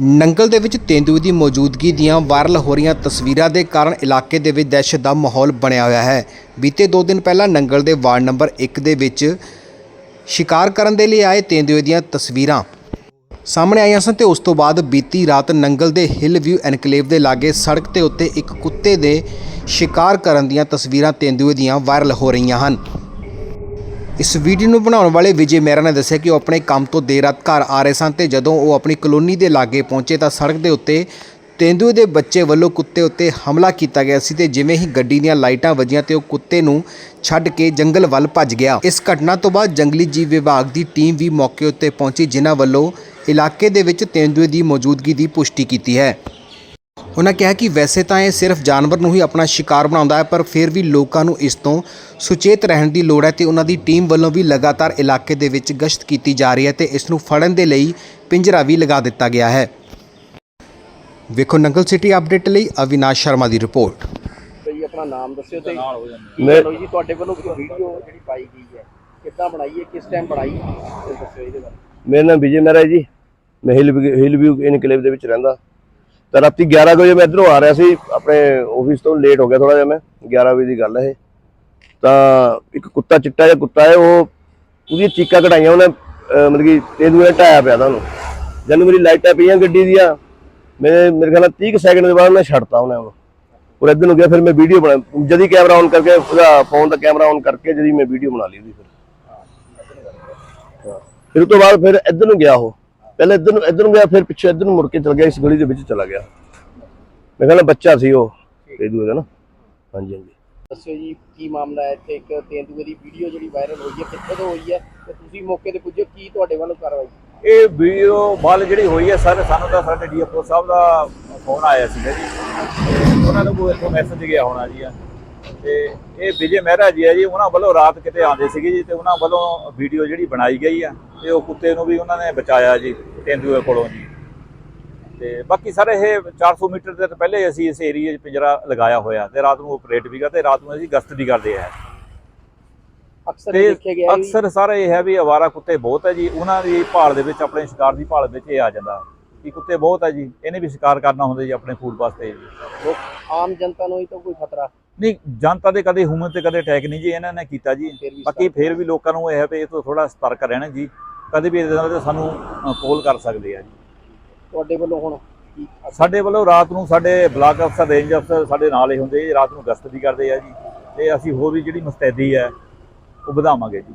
ਨੰਗਲ ਦੇ ਵਿੱਚ ਤੇਂਦੂਏ ਦੀ ਮੌਜੂਦਗੀ ਦੀਆਂ ਵਾਇਰਲ ਹੋ ਰਹੀਆਂ ਤਸਵੀਰਾਂ ਦੇ ਕਾਰਨ ਇਲਾਕੇ ਦੇ ਵਿੱਚ ਦਹਿਸ਼ਤ ਦਾ ਮਾਹੌਲ ਬਣਿਆ ਹੋਇਆ ਹੈ। ਬੀਤੇ 2 ਦਿਨ ਪਹਿਲਾਂ ਨੰਗਲ ਦੇ ਵਾਰਡ ਨੰਬਰ 1 ਦੇ ਵਿੱਚ ਸ਼ਿਕਾਰ ਕਰਨ ਦੇ ਲਈ ਆਏ ਤੇਂਦੂਏ ਦੀਆਂ ਤਸਵੀਰਾਂ ਸਾਹਮਣੇ ਆਈਆਂ ਸਨ ਤੇ ਉਸ ਤੋਂ ਬਾਅਦ ਬੀਤੀ ਰਾਤ ਨੰਗਲ ਦੇ ਹਿੱਲ ਵਿਊ ਐਨਕਲੇਵ ਦੇ ਲਾਗੇ ਸੜਕ ਦੇ ਉੱਤੇ ਇੱਕ ਕੁੱਤੇ ਦੇ ਸ਼ਿਕਾਰ ਕਰਨ ਦੀਆਂ ਤਸਵੀਰਾਂ ਤੇਂਦੂਏ ਦੀਆਂ ਵਾਇਰਲ ਹੋ ਰਹੀਆਂ ਹਨ। ਇਸ ਵੀਡੀਓ ਨੂੰ ਬਣਾਉਣ ਵਾਲੇ ਵਿਜੇ ਮਹਿਰਾ ਨੇ ਦੱਸਿਆ ਕਿ ਉਹ ਆਪਣੇ ਕੰਮ ਤੋਂ ਦੇਰ ਰਾਤ ਘਰ ਆ ਰਹੇ ਸਨ ਤੇ ਜਦੋਂ ਉਹ ਆਪਣੀ ਕਲੋਨੀ ਦੇ ਲਾਗੇ ਪਹੁੰਚੇ ਤਾਂ ਸੜਕ ਦੇ ਉੱਤੇ ਤੇਂਦੂਏ ਦੇ ਬੱਚੇ ਵੱਲੋਂ ਕੁੱਤੇ ਉੱਤੇ ਹਮਲਾ ਕੀਤਾ ਗਿਆ ਸੀ ਤੇ ਜਿਵੇਂ ਹੀ ਗੱਡੀ ਦੀਆਂ ਲਾਈਟਾਂ ਵੱਜੀਆਂ ਤੇ ਉਹ ਕੁੱਤੇ ਨੂੰ ਛੱਡ ਕੇ ਜੰਗਲ ਵੱਲ ਭੱਜ ਗਿਆ। ਇਸ ਘਟਨਾ ਤੋਂ ਬਾਅਦ ਜੰਗਲੀ ਜੀਵ ਵਿਭਾਗ ਦੀ ਟੀਮ ਵੀ ਮੌਕੇ ਉੱਤੇ ਪਹੁੰਚੀ, ਜਿਨ੍ਹਾਂ ਵੱਲੋਂ ਇਲਾਕੇ ਦੇ ਵਿੱਚ ਤੇਂਦੂਏ ਦੀ ਮੌਜੂਦਗੀ ਦੀ ਪੁਸ਼ਟੀ ਕੀਤੀ ਹੈ। ਉਹਨਾਂ ਕਿਹਾ ਕਿ ਵੈਸੇ ਤਾਂ ਇਹ ਸਿਰਫ ਜਾਨਵਰ ਨੂੰ ਹੀ ਆਪਣਾ ਸ਼ਿਕਾਰ ਬਣਾਉਂਦਾ ਹੈ ਪਰ ਫਿਰ ਵੀ ਲੋਕਾਂ ਨੂੰ ਇਸ ਤੋਂ ਸੁਚੇਤ ਰਹਿਣ ਦੀ ਲੋੜ ਹੈ ਤੇ ਉਹਨਾਂ ਦੀ ਟੀਮ ਵੱਲੋਂ ਵੀ ਲਗਾਤਾਰ ਇਲਾਕੇ ਦੇ ਵਿੱਚ ਗਸ਼ਤ ਕੀਤੀ ਜਾ ਰਹੀ ਹੈ ਤੇ ਇਸ ਨੂੰ ਫੜਨ ਦੇ ਲਈ ਪਿੰਜਰਾ ਵੀ ਲਗਾ ਦਿੱਤਾ ਗਿਆ ਹੈ। ਵੇਖੋ ਨੰਗਲ ਸਿਟੀ ਅਪਡੇਟ ਲਈ ਅਵਿਨਾਸ਼ ਸ਼ਰਮਾ ਦੀ ਰਿਪੋਰਟ। ਤੇ ਜੀ ਆਪਣਾ ਨਾਮ ਦੱਸਿਓ ਤੇ ਹੋਈ ਜੀ ਤੁਹਾਡੇ ਵੱਲੋਂ ਕੋਈ ਵੀਡੀਓ ਜਿਹੜੀ ਪਾਈ ਗਈ ਹੈ ਕਿੱਦਾਂ ਬਣਾਈ ਹੈ ਕਿਸ ਟਾਈਮ ਬਣਾਈ ਤੇ ਦੱਸਿਓ ਇਹਦੇ ਬਾਰੇ। ਮੇਰਾ ਨਾਮ ਵਿਜੇ ਮਹਿਰਾ ਜੀ। ਮੈਂ ਹਿਲ ਹਿਲ ਵਿਊ ਇਨਕਲੇਵ ਦੇ ਵਿੱਚ ਰਹਿੰਦਾ। ਤਾਂ ਰਾਤੀ 11 ਵਜੇ ਮੈਂ ਇਧਰੋਂ ਆ ਰਿਹਾ ਸੀ, ਆਪਣੇ ਆਫਿਸ ਤੋਂ ਲੇਟ ਹੋ ਗਿਆ ਥੋੜਾ ਜਿਹਾ ਮੈਂ 11 ਵਜੇ ਦੀ ਗੱਲ ਹੈ ਇਹ। ਤਾਂ ਇੱਕ ਕੁੱਤਾ ਚਿੱਟਾ ਜਿਹਾ ਕੁੱਤਾ ਹੈ, ਉਹ ਉਹਦੀਆਂ ਚੀਕਾਂ ਕਢਾਈਆਂ ਉਹਨੇ ਮਤਲਬ ਕਿ ਤੇਂਦੂਏ ਨੇ ਢਾਇਆ ਪਿਆ ਤਾਂ ਉਹਨੂੰ। ਜਦੋਂ ਮੇਰੀ ਲਾਈਟਾਂ ਪਈਆਂ ਗੱਡੀ ਦੀਆਂ, ਮੇਰੇ ਮੇਰੇ ਖਿਆਲ ਨਾਲ 30 ਸੈਕਿੰਡ ਦੇ ਬਾਅਦ ਉਹਨੇ ਛੱਡਤਾ ਉਹਨੇ ਉਹ ਔਰ ਇੱਧਰ ਨੂੰ ਗਿਆ, ਫਿਰ ਮੈਂ ਵੀਡੀਓ ਬਣਾ, ਜਦੀ ਕੈਮਰਾ ਔਨ ਕਰਕੇ, ਉਹਦਾ ਫੋਨ ਦਾ ਕੈਮਰਾ ਔਨ ਕਰਕੇ ਜਦੀ ਮੈਂ ਵੀਡੀਓ ਬਣਾ ਲਈ ਉਹਦੀ ਫਿਰ। ਫਿਰ ਉਸ ਤੋਂ ਬਾਅਦ ਫਿਰ ਇੱਧਰ ਨੂੰ ਗਿਆ ਉਹ। ਪਹਿਲਾਂ ਇੱਧਰ ਨੂੰ ਇੱਧਰ ਨੂੰ ਗਿਆ ਫਿਰ ਪਿੱਛੇ ਇੱਧਰ ਨੂੰ ਮੁੜ ਕੇ ਚਲ ਗਿਆ ਇਸ ਗਲੀ ਦੇ ਵਿੱਚ ਚਲਾ ਗਿਆ। ਮੈਂ ਕਹਿੰਦਾ ਬੱਚਾ ਸੀ ਉਹ ਤੇ ਦੂਏ ਦਾ ਨਾ। ਹਾਂਜੀ ਹਾਂਜੀ। ਦੱਸਿਓ ਜੀ ਕੀ ਮਾਮਲਾ ਹੈ ਇੱਥੇ? ਇੱਕ ਤੇਂਦੂਏ ਦੀ ਵੀਡੀਓ ਜਿਹੜੀ ਵਾਇਰਲ ਹੋਈ ਹੈ ਕਿੱਥੇ ਤੋਂ ਹੋਈ ਹੈ? ਤੇ ਤੁਸੀਂ ਮੌਕੇ ਤੇ ਪੁੱਜੇ ਕੀ ਤੁਹਾਡੇ ਵੱਲੋਂ ਕਾਰਵਾਈ? ਇਹ ਵੀਡੀਓ ਵੱਲ ਜਿਹੜੀ ਹੋਈ ਹੈ ਸਰ ਸਾਨੂੰ ਤਾਂ ਸਾਡੇ ਡੀਐਫਓ ਸਾਹਿਬ ਦਾ ਫੋਨ ਆਇਆ ਸੀਗਾ ਜੀ। ਉਹਨਾਂ ਨੂੰ ਕੋਈ ਇੱਥੋਂ ਮੈਸੇਜ ਗਿਆ ਹੋਣਾ ਜੀ ਤੇ ਇਹ ਵਿਜੇ ਮਹਿਰਾ ਜੀ ਹੈ ਜੀ ਉਹਨਾਂ ਵੱਲੋਂ ਰਾਤ ਕਿਤੇ ਆਉਂਦੇ ਸੀਗੇ ਜੀ ਤੇ ਉਹਨਾਂ ਵੱਲੋਂ ਵੀਡੀਓ ਜਿਹੜੀ ਬਣਾਈ ਗਈ ਆ ਤੇ ਉਹ ਕੁੱਤੇ ਨੂੰ ਵੀ ਉਹਨਾਂ ਨੇ ਬਚਾਇਆ ਜੀ। ਤੇਂਦੂਏ ਕੋਲੋਂ ਜੀ। ਤੇ ਬਾਕੀ ਸਰ ਇਹ 400 ਮੀਟਰ ਦੇ ਪਹਿਲੇ ਅਸੀਂ ਇਸ ਏਰੀਏ 'ਚ ਪਿੰਜਰਾ ਲਗਾਇਆ ਹੋਇਆ ਤੇ ਰਾਤ ਨੂੰ ਆਪਰੇਟ ਵੀ ਕਰਦੇ ਰਾਤ ਨੂੰ ਅਸੀਂ ਗਸ਼ਤ ਵੀ ਕਰਦੇ ਆ। ਅਕਸਰ ਦੇਖਿਆ ਗਿਆ ਅਕਸਰ ਸਾਰਾ ਇਹ ਹੈ ਵੀ ਅਵਾਰਾ ਕੁੱਤੇ ਬਹੁਤ ਹੈ ਜੀ ਉਹਨਾਂ ਦੀ ਭਾਲ ਦੇ ਵਿੱਚ ਆਪਣੇ ਸ਼ਿਕਾਰ ਦੀ ਭਾਲ ਵਿੱਚ ਇਹ ਆ ਜਾਂਦਾ ਕਿ ਕੁੱਤੇ ਬਹੁਤ ਹੈ ਜੀ ਇਹਨੇ ਵੀ ਸ਼ਿਕਾਰ ਕਰਨਾ ਹੁੰਦਾ ਜੀ ਆਪਣੇ ਫੂਡ ਵਾਸਤੇ। ਜੀ ਆਮ ਜਨਤਾ ਨੂੰ ਹੀ ਤਾਂ ਕੋਈ ਖਤਰਾ। ਨਹੀਂ ਜਨਤਾ ਦੇ ਕਦੇ ਹਿਊਮਨ ਤੇ ਕਦੇ ਅਟੈਕ ਨਹੀਂ ਜੀ ਇਹਨਾਂ ਨੇ ਕੀਤਾ ਜੀ। ਬਾਕੀ ਫਿਰ ਵੀ ਲੋਕਾਂ ਨੂੰ ਇਹ ਹੈ ਵੀ ਇਹ ਤੋਂ ਥੋੜਾ ਸਤਰਕ ਰਹਿਣਾ ਜੀ। ਕਦੇ ਵੀ ਇਹਦੇ ਨਾਲ ਸਾਨੂੰ ਕੋਲ ਕਰ ਸਕਦੇ ਆ ਜੀ। ਤੁਹਾਡੇ ਵੱਲੋਂ ਹੁਣ ਸਾਡੇ ਵੱਲੋਂ ਰਾਤ ਨੂੰ ਸਾਡੇ ਬਲਾਕ ਅਫਸਰ ਰੇਂਜ ਅਫਸਰ ਸਾਡੇ ਨਾਲ ਹੀ ਹੁੰਦੇ ਰਾਤ ਨੂੰ ਗਸ਼ਤ ਵੀ ਕਰਦੇ ਆ ਜੀ। ਤੇ ਅਸੀਂ ਹੋਰ ਵੀ ਜਿਹੜੀ ਮੁਸਤੈਦੀ ਹੈ ਉਹ ਵਧਾਵਾਂਗੇ ਜੀ।